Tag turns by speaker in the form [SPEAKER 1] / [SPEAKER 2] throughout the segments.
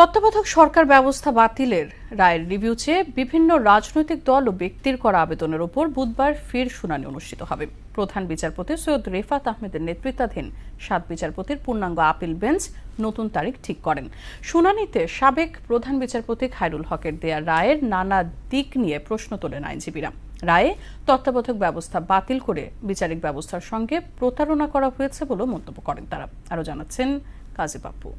[SPEAKER 1] তত্ত্বাবধায়ক সরকার ব্যবস্থা বাতিলের রায়ের রিভিউ চেয়ে বিভিন্ন রাজনৈতিক দল ও ব্যক্তির করা আবেদনের উপর বুধবার ফের শুনানি অনুষ্ঠিত হবে। প্রধান বিচারপতি সৈয়দ রেফাত আহমেদের নেতৃত্বাধীন সাত বিচারপতির পূর্ণাঙ্গ আপিল বেঞ্চ নতুন তারিখ ঠিক করেন। শুনানিতে সাবেক প্রধান বিচারপতি খায়রুল হকের দেয়া রায়ের নানা দিক নিয়ে প্রশ্ন তোলেন আইনজীবীরা। রায়ে তত্ত্বাবধায়ক ব্যবস্থা বাতিল করে বিচারিক ব্যবস্থার সঙ্গে প্রতারণা করা হয়েছে বলেও মন্তব্য করেন তারা। আরও জানাচ্ছেন কাজী পাপ্পু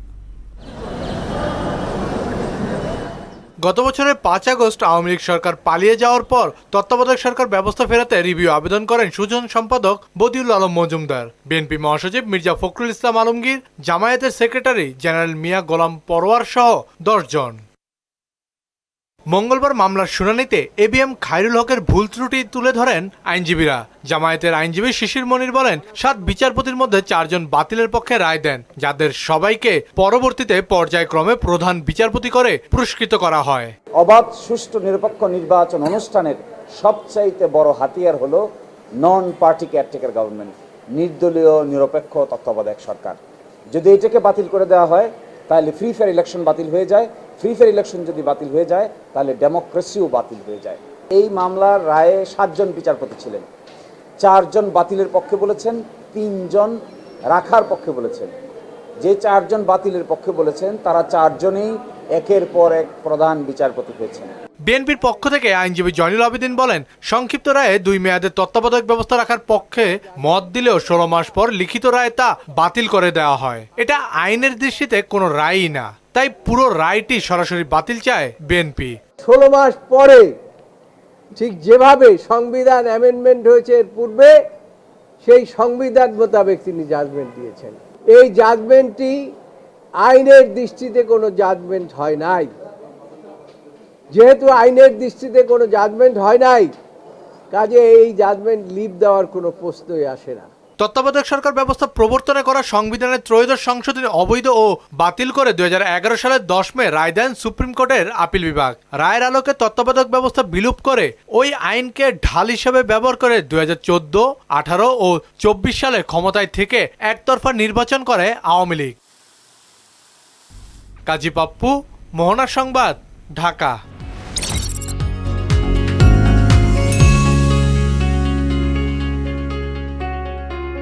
[SPEAKER 2] গত বছরের পাঁচ আগস্ট আওয়ামী লীগ সরকার পালিয়ে যাওয়ার পর তত্ত্বাবধায়ক সরকার ব্যবস্থা ফেরাতে রিভিউ আবেদন করেন সুজন সম্পাদক বদিউল আলম মজুমদার। বিএনপি মহাসচিব মির্জা ফখরুল ইসলাম আলমগীর, জামায়াতের সেক্রেটারি জেনারেল মিয়া গোলাম পরোয়ার সহ দশ জন। মঙ্গলবার মামলার শুনানিতে এবিএম খায়রুল হকের ভুল ত্রুটি তুলে ধরেন আইনজীবীরা। জামায়াতের আইনজীবী শিশির মনির বলেন, সাত বিচারপতির মধ্যে চারজন বাতিলের পক্ষে রায় দেন, যাদের সবাইকে পরবর্তীতে পর্যায়ক্রমে প্রধান বিচারপতি করে পুরস্কৃত করা হয়।
[SPEAKER 3] অবাধ, সুষ্ঠু, নিরপেক্ষ নির্বাচন অনুষ্ঠানের সবচাইতে বড় হাতিয়ার হলো নন পার্টি কেয়ারটেকার গভর্নমেন্ট নির্দলীয়, নিরপেক্ষ তত্ত্বাবধায়ক সরকার। যদি এটাকে বাতিল করে দেওয়া হয় তাহলে ফ্রি ফেয়ার ইলেকশন বাতিল হয়ে যায়। ফ্রি ফেয়ার ইলেকশন যদি বাতিল হয়ে যায়, তাহলে ডেমোক্রেসিও বাতিল হয়ে যায়। এই মামলার রায়ে সাতজন বিচারপতি ছিলেন। চারজন বাতিলের পক্ষে বলেছেন, তিনজন রাখার পক্ষে বলেছেন। যে চারজন বাতিলের পক্ষে বলেছেন, তারা চারজনেই একের পর এক প্রধান বিচারপতি হয়েছেন।
[SPEAKER 2] বিএনপির পক্ষ থেকে আইনজীবী জয়নুল আবেদিন বলেন, সংক্ষিপ্ত রায়ে দুই মেয়াদের তত্ত্বাবধায়ক ব্যবস্থা রাখার পক্ষে মত দিলেও ষোলো মাস পর লিখিত রায় তা বাতিল করে দেওয়া হয়। এটা আইনের দৃষ্টিতে কোনো রায়ই না। তাই পুরো রায়টি সরাসরি বাতিল চায় বিএনপি।
[SPEAKER 4] ষোলো মাস পরে ঠিক যেভাবে সংবিধান অ্যামেন্ডমেন্ট হয়েছে এর পূর্বে, সেই সংবিধান মোতাবেক তিনি জাজমেন্ট দিয়েছেন। এই জাজমেন্টটি আইনের দৃষ্টিতে কোনো জাজমেন্ট হয় নাই। যেহেতু আইনের দৃষ্টিতে কোনো জাজমেন্ট হয় নাই, কাজে এই জাজমেন্ট লিভ দেওয়ার কোনো প্রশ্নই আসে না।
[SPEAKER 2] তত্ত্বাবধায়ক সরকার ব্যবস্থা প্রবর্তনে করা সংবিধানের ত্রয়োদশ সংশোধনী অবৈধ ও বাতিল করে দুই সালের দশ মে রায় দেন সুপ্রিম কোর্টের আপিল বিভাগ। রায়ের আলোকে তত্ত্বাবধায়ক ব্যবস্থা বিলুপ করে ওই আইনকে ঢাল হিসেবে ব্যবহার করে দুই হাজার চোদ্দ, আঠারো ও চব্বিশ সালে ক্ষমতায় থেকে একতরফা নির্বাচন করে আওয়ামী লীগ। কাজী পাপ্পু মোহনার সংবাদ, ঢাকা।